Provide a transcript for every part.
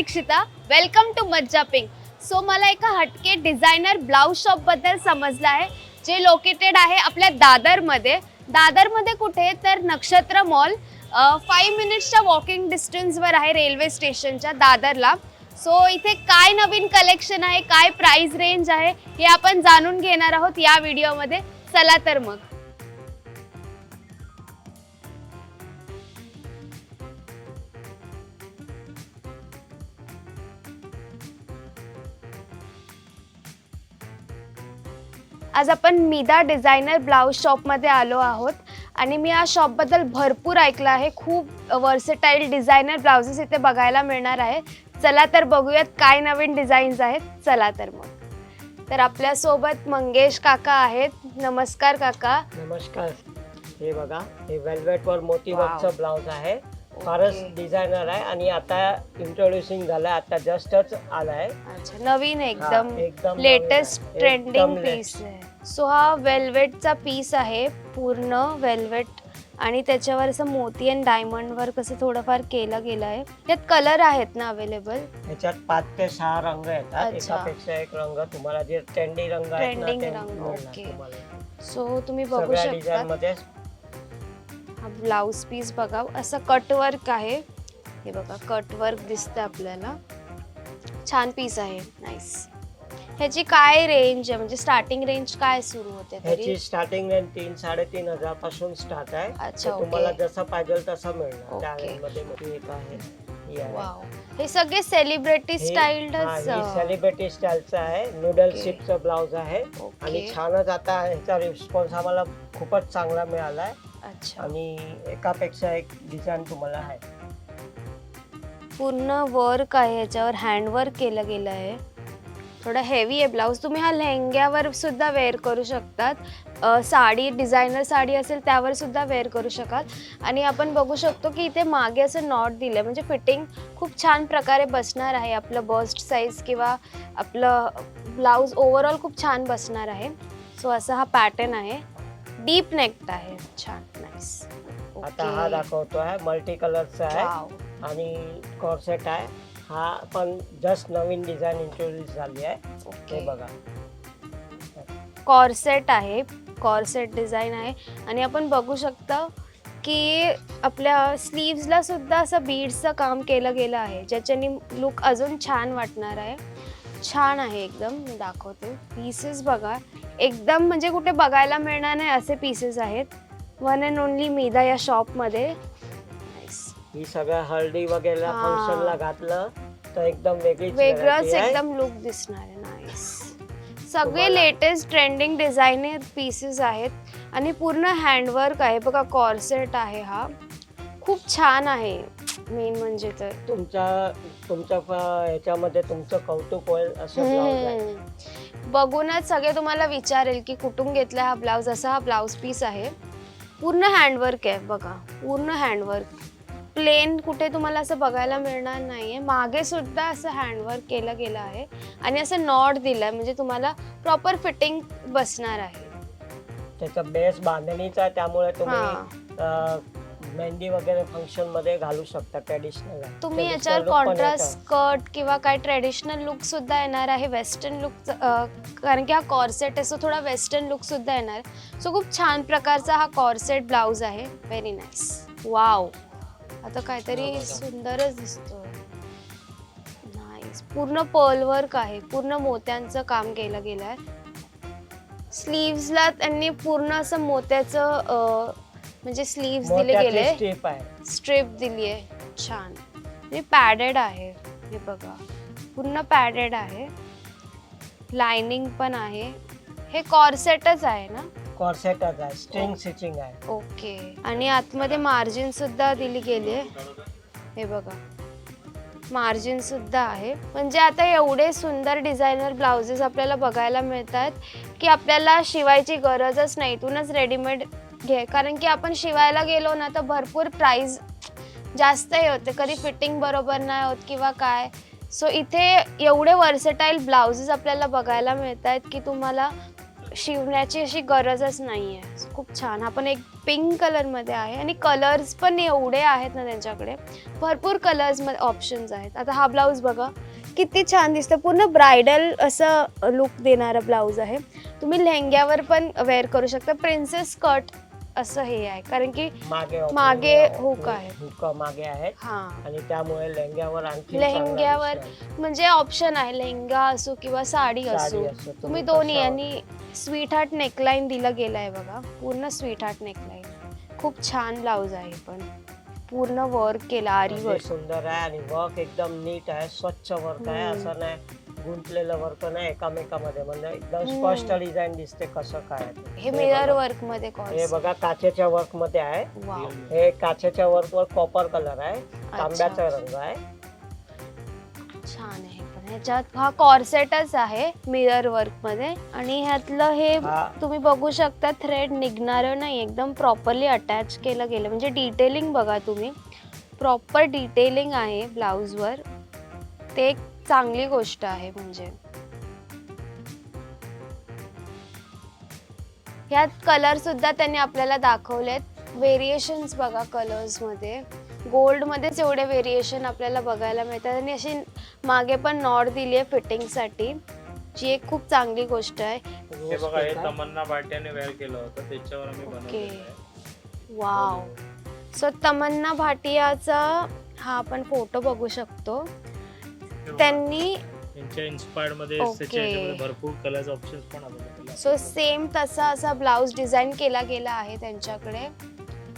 Dikshita welcome to Majja pink so मला एका हटके डिझायनर ब्लाऊज शॉपबद्दल समजलं आहे जे लोकेटेड आहे आपल्या दादरमध्ये. दादरमध्ये कुठे? तर नक्षत्र मॉल फाईव्ह मिनिट्सच्या वॉकिंग डिस्टन्सवर आहे रेल्वे स्टेशनच्या दादरला. सो इथे काय नवीन कलेक्शन आहे? काय प्राईज रेंज आहे? हे आपण जाणून घेणार आहोत या व्हिडिओमध्ये चला तर मग. आज आपण मिदा डिझायनर ब्लाऊज शॉपमध्ये आलो आहोत. आणि मी या शॉपबद्दल भरपूर ऐकलं आहे. खूप वर्सेटाईल डिझायनर ब्लाउजेस इथे बघायला मिळणार आहे. चला तर बघूयात काय नवीन डिझाईन्स आहेत. चला तर मग. तर आपल्यासोबत मंगेश काका आहेत. नमस्कार काका. नमस्कार. हे बघा हे वेल्वेट वर मोती. वर्कचं ब्लाउज आहे. फारच डिझायनर आहे आणि आता इंट्रोड्युसिंग झालंय आता जस्टच आलाय अच्छा नवीन एकदम एकदम लेटेस्ट. ट्रेंडिंग पीस आहे सो हा वेल्वेटचा पीस आहे पूर्ण वेल्वेट आणि त्याच्यावर असं मोती आणि डायमंड वर्क असं थोडंफार केलं गेलं आहे त्यात कलर आहेत ना अवेलेबल ह्याच्यात पाच ते सहा रंग येतात अच्छा. एकापेक्षा एक रंग तुम्हाला जे ट्रेंडी रंग आहेत ना Trending ते रंग, मिळणार ओके. तुम्हाला. सो तुम्ही बघू सगळ्या शकता डिझाईन मध्ये ब्लाऊज पीस बघा असं कट वर्क आहे. हे बघा कट वर्क दिसतं आपल्याला. छान पीस आहे. नाईस ह्याची काय रेंज आहे? म्हणजे स्टार्टिंग रेंज काय सुरू होते तरी? ह्याची स्टार्टिंग रेंज तीन साडेतीन हजारपासून स्टार्ट आहे. अच्छा, तुम्हाला ओके. जसं पाहिजे तसं मिळणार. त्या ओके. range मध्ये मोठी एक आहे ही आहे. वाव हे सगळे सेलिब्रिटी हे- स्टाईलच हा, सेलिब्रिटी स्टाईलचं आहे. Noodle okay. शिपचं ब्लाउज आहे. ओके. आणि छानच आता ह्याचा रिस्पॉन्स आम्हाला खूपच चांगला मिळाला आहे अच्छा. आणि एकापेक्षा एक डिझाईन तुम्हाला आहे. पूर्ण वर्क आहे याच्यावर हँडवर्क केलं गेलं आहे. थोडा हेवी आहे ब्लाऊज तुम्ही हा लेहंग्यावर सुद्धा वेअर करू शकतात. अ, साडी डिझायनर साडी असेल त्यावर सुद्धा वेअर करू शकाल. आणि आपण बघू शकतो की इथे मागे असं नॉट दिलं आहे म्हणजे फिटिंग खूप छान प्रकारे बसणार आहे. आपलं बस्ट साईज किंवा आपलं ब्लाऊज ओव्हरऑल खूप छान बसणार आहे. सो असा हा पॅटर्न आहे. डीप नेक्ट आहे. छान नाईस आता हा दाखवतो आहे मल्टी कलरचा आहे. आणि कॉर्सेट आहे. हा पण जस्ट नवीन डिझाईन इंट्रोड्यूस झाली आहे. ओके बघा. कॉर्सेट आहे. कॉर्सेट डिझाईन आहे. आणि आपण बघू शकता की आपल्या स्लीव्सला सुद्धा असं बीड्सचं काम केलं गेलं आहे. ज्याच्याने लुक अजून छान वाटणार आहे. छान आहे एकदम. दाखवते. पीसेस बघा. एकदम म्हणजे कुठे बघायला मिळणार नाही असे पीसेस आहेत. वन अँड ओनली मीदा या शॉपमध्ये. ही सगळ्या हळदी वगैरे हा. फंक्शनला घातलं तर एकदम वेगळीच वेगळंच. एकदम लुक दिसणार आहे. नाईस सगळे तुम्हाला- लेटेस्ट ट्रेंडिंग डिझायनर पीसेस आहेत. आणि पूर्ण हँडवर्क आहे. बघा कॉर्सेट आहे हा. खूप छान आहे. मेन म्हणजे तर. तुमच्या तुमच्या फ- ह्याच्यामध्ये तुमचं कौतुक होईल असं ब्लाउज आहे. हम्म. बघूनच सगळे तुम्हाला विचारेल की कुठून घेतला हा ब्लाऊज असा हा ब्लाऊज पीस आहे. पूर्ण हँडवर्क आहे बघा पूर्ण हँडवर्क प्लेन कुठे तुम्हाला असं बघायला मिळणार नाहीये. मागे सुद्धा असं हँडवर्क केलं गेलं आहे आणि असं नॉट दिलंय म्हणजे तुम्हाला प्रॉपर फिटिंग बसणार आहे. त्याचा बेस बांधणीचा आहे त्यामुळे हा. तुम्ही अं, मेहंदी वगैरे फंक्शनमध्ये घालू शकता ट्रेडिशनल तुम्ही याच्यावर कॉन्ट्रास्ट स्कर्ट किंवा काय ट्रेडिशनल लुक सुद्धा येणार आहे वेस्टर्न लुक कारण की हा कॉर्सेट आहे सो थोडा वेस्टर्न लुक सुद्धा येणार. सो खूप छान प्रकारचा हा कॉर्सेट ब्लाऊज आहे. व्हेरी नाईस वाव आता काहीतरी. सुंदरच दिसतोय. नाईस पूर्ण पर्ल वर्क आहे. पूर्ण मोत्यांचं काम केलं गेलं आहे स्लीव्सला त्यांनी पूर्ण असं मोत्याचं म्हणजे स्लीव्स दिले गेले. स्ट्रीप आहे. स्ट्रिप दिली आहे. छान. आणि पॅडेड आहे. हे बघा. पूर्ण पॅडेड आहे. लाइनिंग पण आहे. हे कॉर्सेटच आहे ना? कॉर्सेटच आहे. स्ट्रिंग स्टिचिंग आहे. ओके आणि आतमध्ये मार्जिन सुद्धा दिली गेली आहे. हे बघा. मार्जिन सुद्धा आहे. म्हणजे आता एवढे सुंदर डिझायनर ब्लाउजेस आपल्याला बघायला मिळतात की आपल्याला शिवायची गरजच नाही. इथूनच रेडीमेड घे. कारण की आपण शिवायला गेलो ना तर भरपूर प्राईज जास्त हे होते. कधी फिटिंग बरोबर नाही होत किंवा काय. सो इथे एवढे वर्सेटाईल ब्लाउजेस आपल्याला बघायला मिळत आहेत की तुम्हाला शिवण्याची अशी गरजच नाही आहे खूप छान. हा पण एक पिंक कलरमध्ये आहे आणि कलर्स पण एवढे आहेत ना त्यांच्याकडे. भरपूर कलर्समध्ये ऑप्शन्स आहेत. आता हा ब्लाऊज बघा. किती छान दिसतं पूर्ण ब्रायडल असं लुक देणारा ब्लाऊज आहे. तुम्ही लेहंग्यावर पण वेअर करू शकता. प्रिन्सेस स्कर्ट असं हे आहे. कारण की मागे मागे hook आहे. हुक मागे आहेत. हां. आणि त्यामुळे लेहंग्यावर आणखी लेहंग्यावर म्हणजे ऑप्शन आहे. लेहंगा असो किंवा साडी असो. तुम्ही दोन्ही आणि स्वीट हार्ट नेकलाईन दिला गेला आहे बघा. पूर्ण स्वीट हार्ट नेकलाईन खूप छान ब्लाऊज आहे पण. पूर्ण वर्क केला आरी वर्क सुंदर आहे आणि वर्क एकदम नीट आहे स्वच्छ वर्क आहे. असं नाही गुंतलेलं वर्क नाही एकामेकामध्ये म्हणजे एकदम. स्पष्ट डिझाईन दिसते कसं काय आहे ते. हे मिरर बघा. वर्कमध्ये हे बघा काचेच्या वर्कमध्ये आहे. वाव हे काचेच्या वर्क वर कॉपर कलर आहे. तांब्याचा. रंग आहे. छान आहे. पण ह्याच्यात हा कॉर्सेटच आहे मिरर वर्कमध्ये. आणि ह्यातलं हे हा. तुम्ही बघू शकता थ्रेड निघणार नाही. एकदम प्रॉपरली अटॅच केलं गेलं. म्हणजे डिटेलिंग बघा तुम्ही. प्रॉपर डिटेलिंग आहे ब्लाऊजवर ते एक चांगली गोष्ट आहे म्हणजे. ह्यात कलर सुद्धा त्यांनी आपल्याला दाखवलेत. व्हेरिएशन्स बघा कलर्समध्ये. गोल्ड मध्येच एवढे व्हेरिएशन आपल्याला बघायला मिळतात. आणि अशी मागे पण नॉड दिली आहे फिटिंगसाठी जी एक खूप चांगली गोष्ट आहे. हे रोज बघा हे केक आहे. तमन्ना भाटियाने वेअर केलं होतं. त्याच्यावर आम्ही ओके. बनवलेलं आहे वाव सो तमन्ना भाटियाचा हा आपण फोटो बघू शकतो. हे त्यांनी त्यांच्या इन्स्पायर्डमध्ये ओके. त्याच्या ह्याच्यामध्ये भरपूर कलर्स ऑप्शन्स पण अवेलेबल आहेत. सो सेम तसा असा ब्लाऊज डिझाईन केला गेला आहे त्यांच्याकडे.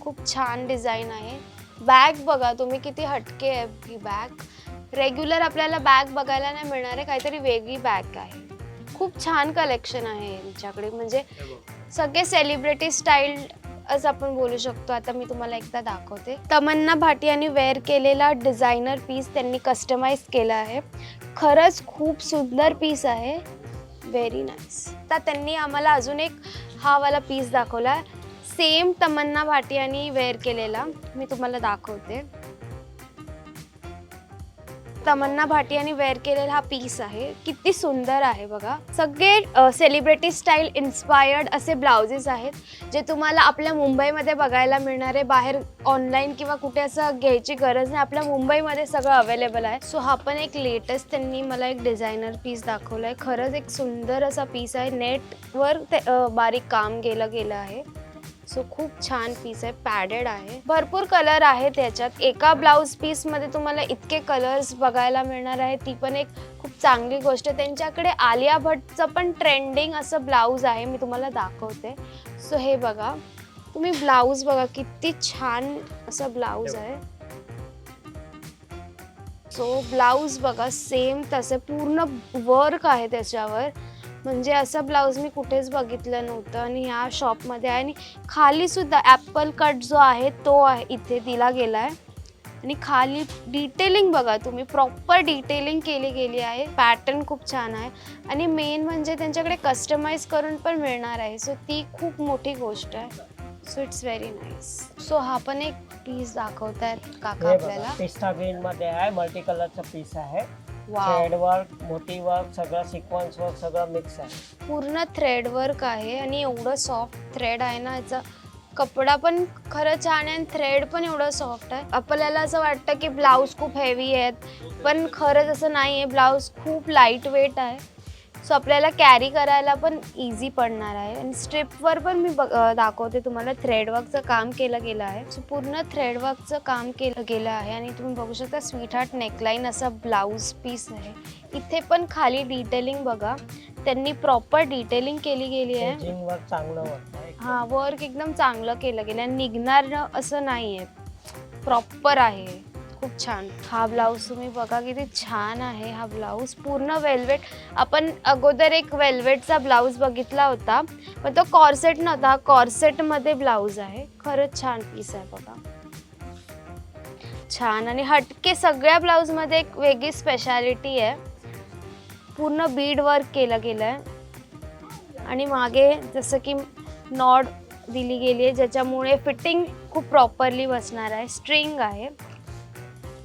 खूप छान डिझाईन आहे. बॅग बघा तुम्ही किती हटके आहे ही बॅग रेग्युलर आपल्याला बॅग बघायला नाही मिळणार आहे काहीतरी वेगळी बॅग आहे. खूप छान कलेक्शन आहे यांच्याकडे. म्हणजे सगळे सेलिब्रिटी स्टाईल असं आपण बोलू शकतो. आता मी तुम्हाला एकदा दाखवते. तमन्ना भाटी यांनी वेअर केलेला डिझायनर पीस त्यांनी कस्टमाइज केला आहे. खरंच खूप सुंदर पीस आहे. व्हेरी नाईस तर त्यांनी आम्हाला अजून एक हा वाला पीस दाखवला. सेम तमन्ना भाटियानी वेअर केलेला. मी तुम्हाला दाखवते. तमन्ना भाटियाने वेअर केलेला हा पीस आहे. किती सुंदर आहे बघा. सगळे सेलिब्रिटी स्टाईल इन्स्पायर्ड असे ब्लाउजेस आहेत जे तुम्हाला आपल्या मुंबईमध्ये बघायला मिळणार आहे बाहेर ऑनलाईन किंवा कुठे असं घ्यायची गरज नाही आपल्या मुंबईमध्ये सगळं अवेलेबल आहे. सो हा पण एक लेटेस्ट त्यांनी मला एक डिझायनर पीस दाखवला आहे खरंच एक सुंदर असा पीस आहे. नेटवर ते बारीक काम केलं गेलं आहे. सो खूप छान पीस आहे पॅडेड आहे. भरपूर कलर आहेत त्याच्यात एका ब्लाऊज पीसमध्ये तुम्हाला इतके कलर्स बघायला मिळणार आहे. ती पण एक खूप चांगली गोष्ट आहे. त्यांच्याकडे आलिया भट्टचं पण ट्रेंडिंग असं ब्लाऊज आहे. मी तुम्हाला दाखवते. सो हे बघा. तुम्ही ब्लाऊज बघा किती छान असं ब्लाऊज आहे. सो ब्लाऊज बघा सेम तसे पूर्ण वर्क आहे त्याच्यावर. म्हणजे असं ब्लाऊज मी कुठेच बघितलं नव्हतं आणि ह्या शॉपमध्ये आहे. आणि खाली सुद्धा ॲपल कट जो आहे तो आहे इथे दिला गेला आहे आणि खाली डिटेलिंग बघा तुम्ही प्रॉपर डिटेलिंग केली गेली आहे. पॅटर्न खूप छान आहे. आणि मेन म्हणजे त्यांच्याकडे कस्टमाइज करून पण मिळणार आहे. सो ती खूप मोठी गोष्ट आहे. So it's very nice so हा पण एक पीस दाखवतायत काका हे आपल्याला. पिस्ता ग्रीन मध्ये आहे मल्टी कलरचा पीस आहे. वाव थ्रेड वर्क मोठी वर्क सगळं सिक्वन्स वर्क सगळं मिक्स आहे. पूर्ण थ्रेड वर्क आहे आणि एवढं सॉफ्ट थ्रेड आहे ना याचा कपडा पण खरं छान आहे आणि थ्रेड पण एवढं सॉफ्ट आहे. आपल्याला असं वाटतं की ब्लाऊज खूप हेवी आहेत पण खरंच असं नाही आहे ब्लाऊज खूप लाइट वेट आहे. सो आपल्याला कॅरी करायला पण इझी पडणार आहे. आणि स्ट्रिपवर पण मी बघ दाखवते तुम्हाला. थ्रेडवर्कचं काम केलं गेलं आहे. सो पूर्ण थ्रेडवर्कचं काम केलं गेलं आहे. आणि तुम्ही बघू शकता स्वीट हार्ट नेकलाईन असा ब्लाऊज पीस आहे इथे पण खाली डिटेलिंग बघा. त्यांनी प्रॉपर डिटेलिंग केली गेली आहे. चांगलं हा वर्क एकदम चांगलं केलं गेलं आणि निघणार असं नाही आहे प्रॉपर आहे. खूप छान. हा ब्लाऊज तुम्ही बघा किती छान आहे हा ब्लाऊज पूर्ण वेल्वेट आपण अगोदर एक वेल्वेटचा ब्लाऊज बघितला होता पण तो कॉर्सेट नव्हता. हा कॉर्सेटमध्ये ब्लाऊज आहे. खरंच छान पीस आहे बघा. छान आणि हटके सगळ्या ब्लाऊजमध्ये एक वेगळी स्पेशालिटी आहे. पूर्ण बीड वर्क केलं गेलं आहे आणि मागे जसं की नॉड दिली गेली आहे ज्याच्यामुळे फिटिंग खूप प्रॉपरली बसणार आहे. स्ट्रिंग आहे.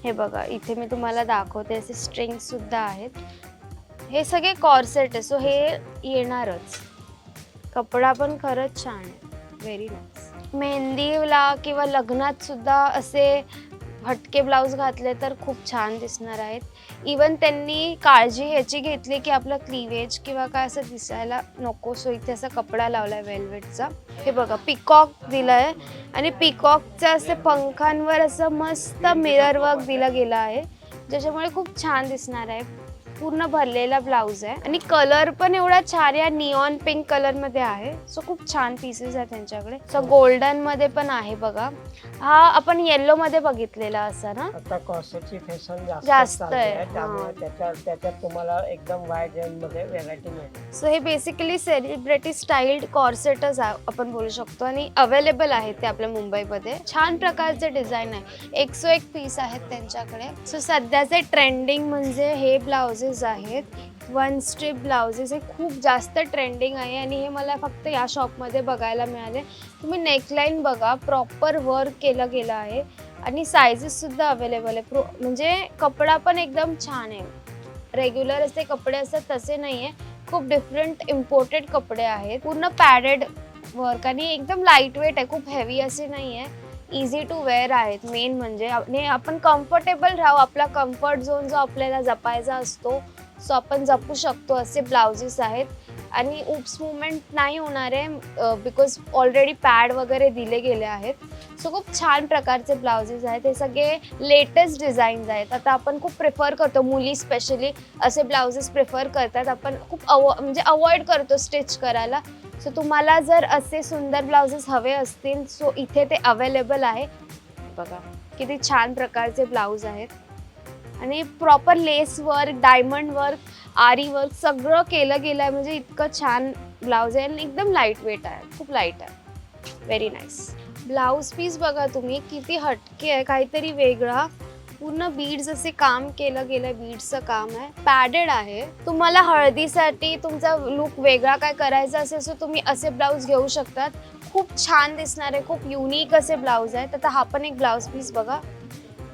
हे बघा इथे मी तुम्हाला दाखवते असे स्ट्रिंगसुद्धा आहेत. हे सगळे कॉर्सेट आहे सो हे येणारच. कपडा पण खरंच छान आहे. व्हेरी नाईस मेहंदीला किंवा लग्नात सुद्धा असे हटके ब्लाऊज घातले तर खूप छान दिसणार आहेत. इवन त्यांनी काळजी ह्याची घेतली की आपलं क्लिवेज किंवा काय असं दिसायला नको सो इथे असा कपडा लावलाय वेल्वेटचा हे बघा पिकॉक दिलं आहे आणि पिकॉकच्या असे पंखांवर असं मस्त मिरर वर्क दिलं गेलं आहे ज्याच्यामुळे खूप छान दिसणार आहे. पूर्ण भरलेला ब्लाऊज आहे. आणि कलर पण एवढा छान आहे निऑन पिंक कलरमध्ये आहे. सो खूप छान पीसेस आहेत त्यांच्याकडे. सो गोल्डनमध्ये पण आहे बघा. हा आपण येल्लो मध्ये बघितलेला असा ना? आता कॉसेटची फॅशन जास्त आहे, आहे. त्यामुळे. त्याच्यात त्याच्यात तुम्हाला एकदम वाईड रेंजमध्ये व्हेरायटी मिळते सो हे बेसिकली सेलिब्रिटी स्टाईल्ड कॉर्सेटच आपण बोलू शकतो. आणि अवेलेबल आहेत ते आपल्या मुंबईमध्ये. छान प्रकारचे डिझाईन आहे. एकसो एक पीस आहेत त्यांच्याकडे. सो सध्याचे ट्रेंडिंग म्हणजे हे ब्लाउजेस आहेत. वन स्ट्रीप ब्लाउजेस हे खूप जास्त ट्रेंडिंग आहे आणि हे मला फक्त या शॉपमध्ये बघायला मिळाले. तुम्ही नेकलाईन बघा प्रॉपर वर्क केलं गेलं आहे आणि सायझेससुद्धा अवेलेबल आहे. प्रो म्हणजे कपडा पण एकदम छान आहे. रेग्युलर असे कपडे असतात तसे नाही आहे खूप डिफरंट इम्पोर्टेड कपडे आहेत. पूर्ण पॅडेड वर्क आणि एकदम लाइट वेट आहे. खूप हेवी असे नाही आहे इझी टू वेअर आहेत. मेन म्हणजे आणि आपण कम्फर्टेबल राहू. आपला कम्फर्ट झोन जो आपल्याला जपायचा असतो सो आपण जपू शकतो असे ब्लाउजेस आहेत. आणि उप्स मुवमेंट नाही होणार आहे बिकॉज ऑलरेडी पॅड वगैरे दिले गेले आहेत. सो खूप छान प्रकारचे ब्लाउजेस आहेत. हे सगळे लेटेस्ट डिझाईन्स आहेत. आता आपण खूप प्रिफर करतो मुली स्पेशली असे ब्लाउजेस प्रिफर करतात. आपण खूप अवॉ म्हणजे अवॉइड करतो स्टिच करायला. सो तुम्हाला जर असे सुंदर ब्लाउजेस हवे असतील सो इथे ते अवेलेबल आहे. बघा किती छान प्रकारचे ब्लाऊज आहेत. आणि proper lace work diamond work aari work सगळं केलं गेलं आहे म्हणजे इतकं छान ब्लाऊज आहे. आणि एकदम लाइट वेट आहे. खूप लाइट आहे. व्हेरी नाईस ब्लाऊज पीस बघा तुम्ही. किती हटके आहे. काहीतरी वेगळा. पूर्ण बीड्स असे काम केलं गेलं बीड्सचं काम आहे. पॅडेड आहे. तुम्हाला हळदीसाठी तुमचा लुक वेगळा काय करायचा असेल सो तुम्ही असे ब्लाऊज घेऊ शकतात. खूप छान दिसणार आहे. खूप युनिक असे ब्लाऊज आहेत. आता हा पण एक ब्लाऊज पीस बघा.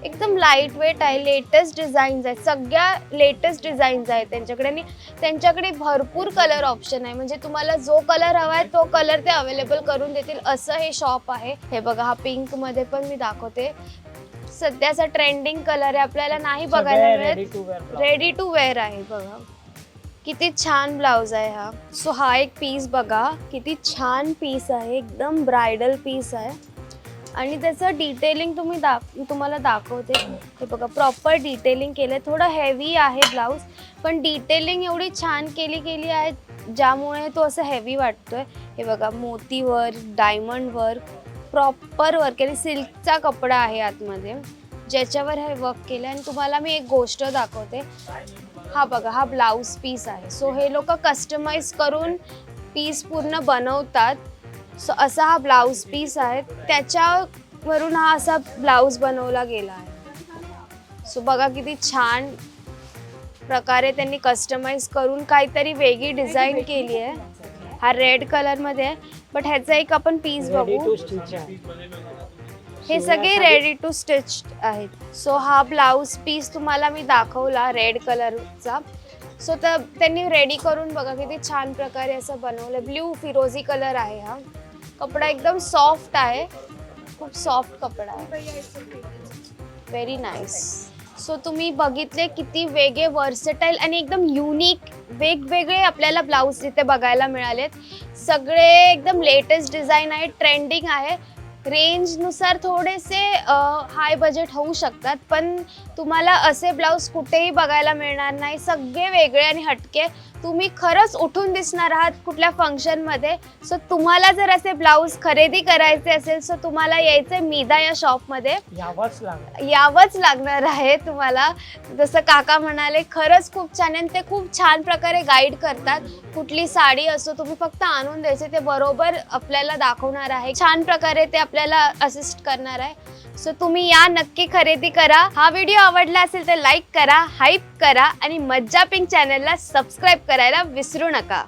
एकदम लाइट वेट आहे. लेटेस्ट डिझाईन्स आहेत. सगळ्या लेटेस्ट डिझाईन्स आहेत त्यांच्याकडे. आणि त्यांच्याकडे भरपूर कलर ऑप्शन आहे. म्हणजे तुम्हाला जो कलर हवा आहे तो कलर ते अवेलेबल करून देतील. असं हे शॉप आहे. हे बघा हा पिंकमध्ये पण मी दाखवते. सध्याचा ट्रेंडिंग कलर आहे आपल्याला नाही बघायला रेडी मिळत to wear ready to wear आहे बघा. किती छान ब्लाऊज आहे हा. सो हा एक पीस बघा. किती छान पीस आहे. एकदम ब्रायडल पीस आहे. आणि त्याचं डिटेलिंग तुम्ही दाख तुम्हाला दाखवते. हे बघा प्रॉपर डिटेलिंग केलं थोडं हेवी आहे ब्लाऊज पण डिटेलिंग एवढी छान केली गेली आहे ज्यामुळे तो असं हेवी वाटतोय. हे बघा मोती work diamond work proper work आणि सिल्कचा कपडा आहे आतमध्ये. ज्याच्यावर हे वर्क केलं आणि तुम्हाला मी एक गोष्ट दाखवते. हा बघा हा ब्लाऊज पीस आहे. सो हे लोक कस्टमाइज करून पीस पूर्ण बनवतात. सो असा हा ब्लाऊज पीस आहे. त्याच्यावरून हा असा ब्लाऊज बनवला गेला आहे. सो बघा किती छान प्रकारे त्यांनी कस्टमाइज करून काहीतरी वेगळी डिझाईन केली आहे. हा रेड कलरमध्ये आहे. बट ह्याचा एक आपण पीस बघू. हे सगळे रेडी टू स्टिच आहेत. सो हा ब्लाऊज पीस तुम्हाला मी दाखवला रेड कलरचा सो तर त्यांनी रेडी करून बघा किती छान प्रकारे असं बनवलं. ब्ल्यू फिरोझी कलर आहे हा. कपडा एकदम सॉफ्ट आहे. खूप सॉफ्ट कपडा आहे. व्हेरी नाईस सो तुम्ही बघितले किती वेगळे वर्सटाईल आणि एकदम युनिक वेगवेगळे आपल्याला ब्लाऊज तिथे बघायला मिळालेत. सगळे एकदम लेटेस्ट डिझाईन आहे ट्रेंडिंग आहे. रेंजनुसार थोडेसे हाय बजेट होऊ शकतात पण तुम्हाला असे ब्लाऊज कुठेही बघायला मिळणार नाही. सगळे वेगळे आणि हटके. तुम्ही खरंच उठून दिसणार आहात कुठल्या फंक्शनमध्ये सो तुम्हाला जर असे ब्लाऊज खरेदी करायचे असेल सो तुम्हाला यायचं मीदा या शॉपमध्ये यावंच लागणार. यावंच लागणार आहे तुम्हाला. जसं काका म्हणाले खरंच खूप छान आहे आणि ते खूप छान प्रकारे गाईड करतात. कुठली साडी असो तुम्ही फक्त आणून द्यायचे ते बरोबर आपल्याला दाखवणार आहे. छान प्रकारे ते आपल्याला असिस्ट करणार आहे. सो तुम्ही या नक्की खरेदी करा. हा व्हिडिओ आवडला असेल तर लाईक करा हाईप करा आणि मज्जा पिंक चॅनलला सबस्क्राईब करायला विसरू नका.